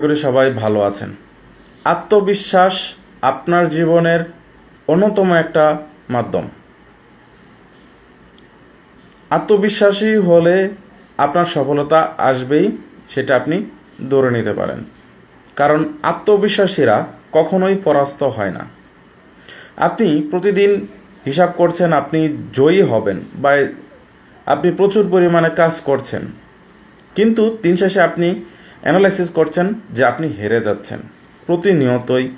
করি সবাই ভালো আছেন। আত্মবিশ্বাস আপনার জীবনের অন্যতম একটা মাধ্যম। আত্মবিশ্বাসী হলে আপনার সফলতা আসবেই, সেটা আপনি ধরে নিতে পারেন। কারণ আত্মবিশ্বাসীরা কখনোই পরাস্ত হয় না। আপনি প্রতিদিন হিসাব করছেন আপনি জয়ী হবেন বা আপনি প্রচুর পরিমাণে কাজ করছেন। কিন্তু দিন শেষে আপনি অ্যানালাইসিস করছেন যে আপনি হেরে যাচ্ছেন। প্রতিনিয়তই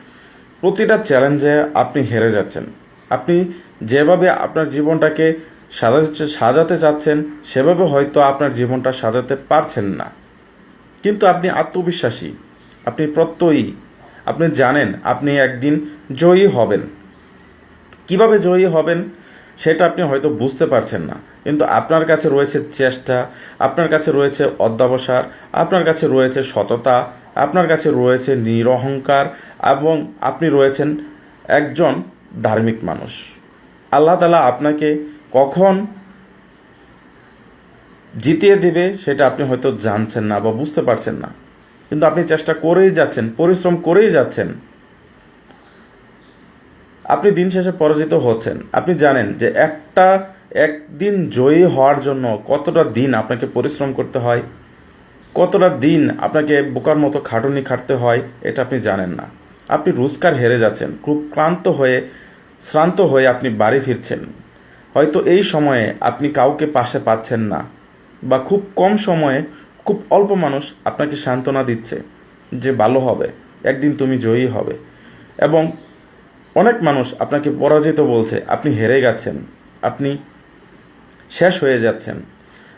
প্রতিটা চ্যালেঞ্জে আপনি হেরে যাচ্ছেন। আপনি যেভাবে আপনার জীবনটাকে সাজাতে সাজাতে চাচ্ছেন, সেভাবে হয়তো আপনার জীবনটা সাজাতে পারছেন না। কিন্তু আপনি আত্মবিশ্বাসী, আপনি প্রত্যয়ী, আপনি জানেন আপনি একদিন জয়ী হবেন। কীভাবে জয়ী হবেন? সেটা আপনি হয়তো বুঝতে পারছেন না। কিন্তু আপনার কাছে রয়েছে চেষ্টা, আপনার কাছে রয়েছে অধ্যাবসার, আপনার কাছে রয়েছে সততা, আপনার কাছে রয়েছে নিরহংকার, এবং আপনি রয়েছেন একজন ধার্মিক মানুষ। আল্লাহ তালা আপনাকে কখন জিতিয়ে দিবে সেটা আপনি হয়তো জানছেন না বা বুঝতে পারছেন না। কিন্তু আপনি চেষ্টা করেই যাচ্ছেন, পরিশ্রম করেই যাচ্ছেন। আপনি দিন শেষে পরাজিত হচ্ছেন। আপনি জানেন যে একটা, একদিন জয়ী হওয়ার জন্য কতটা দিন আপনাকে পরিশ্রম করতে হয়, কতটা দিন আপনাকে বোকার মতো খাটুনি খাটতে হয়, এটা আপনি জানেন না। আপনি রোজগার হেরে যাচ্ছেন, খুব ক্লান্ত হয়ে, শ্রান্ত হয়ে আপনি বাড়ি ফিরছেন। হয়তো এই সময়ে আপনি কাউকে পাশে পাচ্ছেন না, বা খুব কম সময়ে খুব অল্প মানুষ আপনাকে সান্ত্বনা দিচ্ছে যে ভালো হবে, একদিন তুমি জয়ী হবে। এবং অনেক মানুষ আপনাকে পরাজিত বলছে, আপনি হেরে গেছেন, আপনি শেষ হয়ে যাচ্ছেন।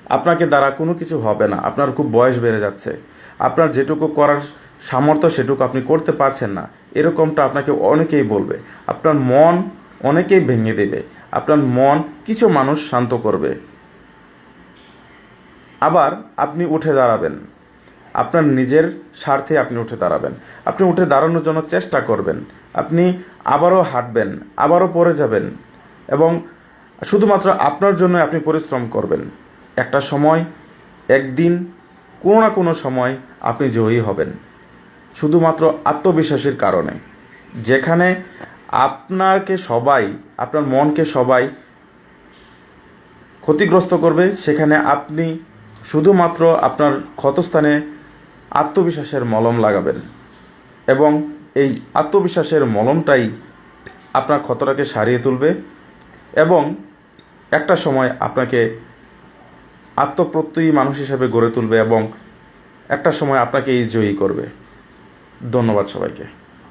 আপনাকে দ্বারা কোনো কিছু হবে না, আপনার খুব বয়স বেড়ে যাচ্ছে। আপনার যেটুকু করার সামর্থ্য, সেটুকু আপনি করতে পারছেন না। এরকমটা আপনাকে অনেকেই বলবে। আপনার মন অনেকেই ভেঙে দেবে। আপনার মন কিছু মানুষ শান্ত করবে। আবার আপনি উঠে দাঁড়াবেন। আপনার নিজের স্বার্থে আপনি উঠে দাঁড়াবেন। আপনি উঠে দাঁড়ানোর জন্য চেষ্টা করবেন। আপনি আবারও হাঁটবেন, আবারও পড়ে যাবেন এবং শুধুমাত্র আপনার জন্য আপনি পরিশ্রম করবেন। একটা সময়, একদিন, কোনো না কোনো সময় আপনি জয়ী হবেন। শুধুমাত্র আত্মবিশ্বাসের কারণে। যেখানে আপনাকে সবাই, আপনার মনকে সবাই ক্ষতিগ্রস্ত করবে, সেখানে আপনি শুধুমাত্র আপনার ক্ষতস্থানে আত্মবিশ্বাসের মলম লাগাবেন। এবং এই আত্মবিশ্বাসের মলমটাই আপনার ক্ষতটাকে সারিয়ে তুলবে এবং একটা সময় আপনাকে আত্মপ্রত্যয়ী মানুষ হিসাবে গড়ে তুলবে এবং একটা সময় আপনাকে এই জয়ী করবে। ধন্যবাদ সবাইকে।